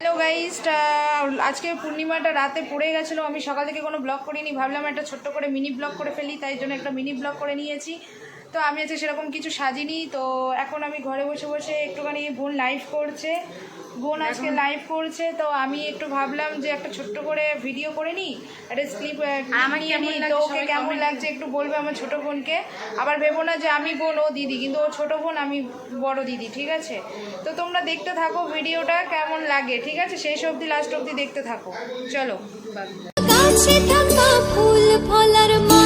Hello guys আজকে পূর্ণিমাটা রাতে পড়ে গেছিল, আমি সকাল থেকে কোনো ব্লগ করিনি, ভাবলাম একটা ছোট্ট করে মিনি ব্লগ করে ফেলি, তাই জন্য একটা মিনি ব্লগ করে নিয়েছি। তো আমি আজকে সেরকম কিছু সাজিনি তো এখন আমি ঘরে বসে বসে একটুখানি বোন লাইভ করছে। বোন আজকে লাইভ করছে তো আমি একটু ভাবলাম যে একটা ছোট্ট করে ভিডিও করে নিই একটা স্লিপ নিই লাগছে তো ওকে কেমন লাগছে একটু বলবে আমার ছোট বোনকে। আবার ভেবো না যে আমি বোন ও দিদি কিন্তু ও ছোট বোন আমি বড় দিদি ঠিক আছে? তো তোমরা দেখতে থাকো ভিডিওটা কেমন লাগে ঠিক আছে? শেষ অবধি লাস্ট অবধি দেখতে থাকো। চলো গাছে থাকা ফুল ফলার ধান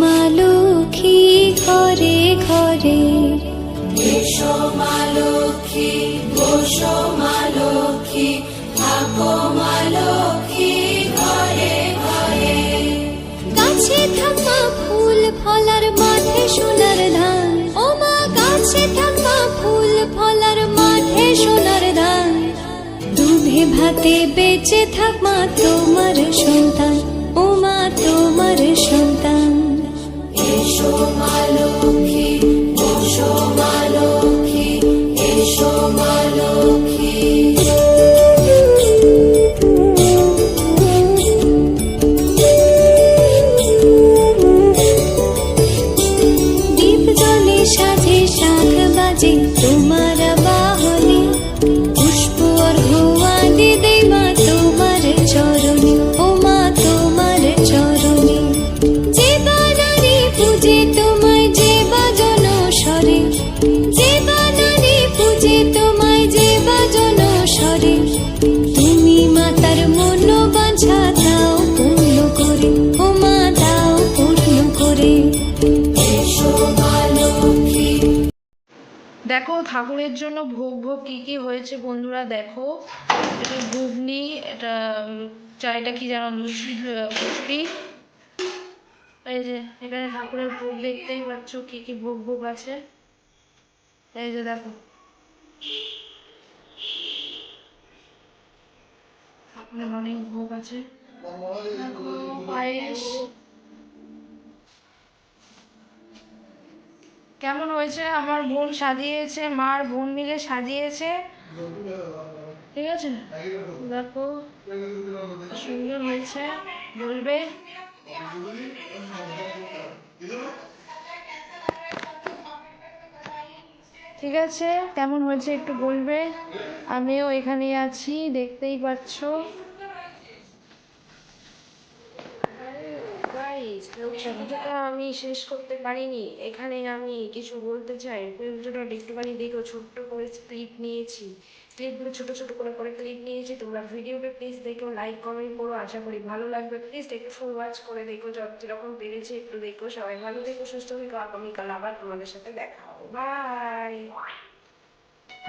মা ঘরে ঘরে। এসো মা বসো মা থাকো মা ঘরে ঘরে। গাছে থাকা ফুল ফলার মাঠে সোনার ধান। ও মা গাছে থাকা ফুল ফলার মাঠে সোনার ধান। দুধে ভাতে বেঁচে থাক মা তোমার সন্তান। ও মা তোমার সন্তান। তুমি দেখো, ঠাকুরের জন্য ভোগ ভোগ কী কী হয়েছে বন্ধুরা দেখো। এটা ঘুগনি, এটা চাইটা কি লুচি লুচি এই যে, এখানে ঠাকুরের ভোগ দেখতেই পাচ্ছ কি কি ভোগ ভোগ আছে। এই যে দেখো। অনেক ভোগ আছে। কেমন হয়েছে? আমার বোন সাজিয়েছে, মার বোন মিলে সাজিয়েছে। ঠিক আছে? দেখো সুন্দর হয়েছে, বলবে। ঠিক আছে, কেমন হয়েছে একটু বলবে? আমিও এখানে আছি, দেখতেই পাচ্ছ। আমি শেষ করতে পারিনি। এখানে আমি কিছু বলতে চাই। একটুখানি দেখো, ছোট্ট করে স্ক্রিপ্ট নিয়েছি। ক্লিপগুলো ছোট ছোটো করে করে ক্লিপ নিয়েছি তোমরা ভিডিওটা প্লিজ দেখো লাইক কমেন্ট করো, আশা করি ভালো লাগবে। প্লিজ একটু ফুল ওয়াচ করে দেখো, যত যেরকম পেরেছি একটু দেখো, সবাই ভালো দেখো সুস্থ থেকো, আগামীকাল আবার তোমাদের সাথে দেখা হবে। বাই